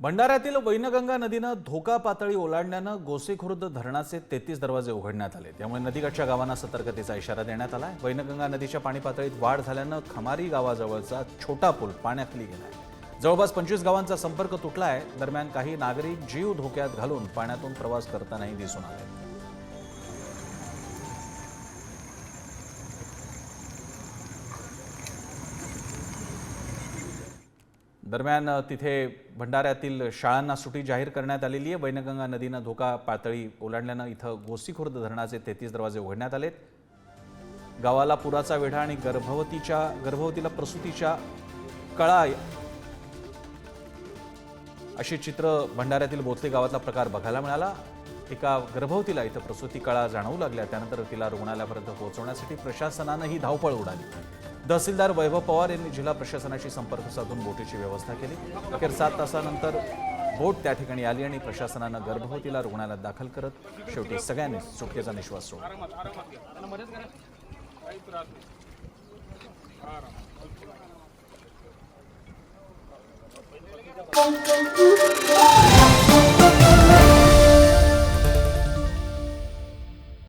भंडाऱ्यातील वैनगंगा नदीनं धोका पातळी ओलांडल्यानं गोसेखुर्द धरणाचे तेहतीस दरवाजे उघडण्यात आले. त्यामुळे नदीकाठच्या गावांना सतर्कतेचा इशारा देण्यात आला वैनगंगा नदीच्या पाणी पातळीत वाढ झाल्यानं खमारी गावाजवळचा छोटा पूल पाण्याखाली गेलाय. जवळपास पंचवीस गावांचा संपर्क तुटलाय. दरम्यान काही नागरिक जीव धोक्यात घालून पाण्यातून प्रवास करतानाही दिसून आले. दरम्यान तिथे भंडाऱ्यातील शाळांना सुटी जाहीर करण्यात आलेली आहे. वैनगंगा नदीनं धोका पातळी ओलांडल्यानं इथं गोसीखुर्द धरणाचे तेहतीस दरवाजे उघडण्यात आलेत. गावाला पुराचा वेढा आणि गर्भवतीच्या गर्भवतीला प्रसूतीच्या कळा अशी चित्र भंडाऱ्यातील बोथले गावातला प्रकार बघायला मिळाला. एका गर्भवतीला इथं प्रसूती कळा जाणवू लागल्या. त्यानंतर तिला रुग्णालयापर्यंत पोहोचवण्यासाठी प्रशासनानं ही धावपळ उडाली. तहसीलदार वैभव पवार यांनी जिल्हा प्रशासनाशी संपर्क साधून बोटीची व्यवस्था केली अखेर सात तासानंतर बोट त्या ठिकाणी आली आणि प्रशासनानं गर्भवतीला रुग्णालयात दाखल करत शेवटी सगळ्यांनी सुटकेचा निश्वास सोडला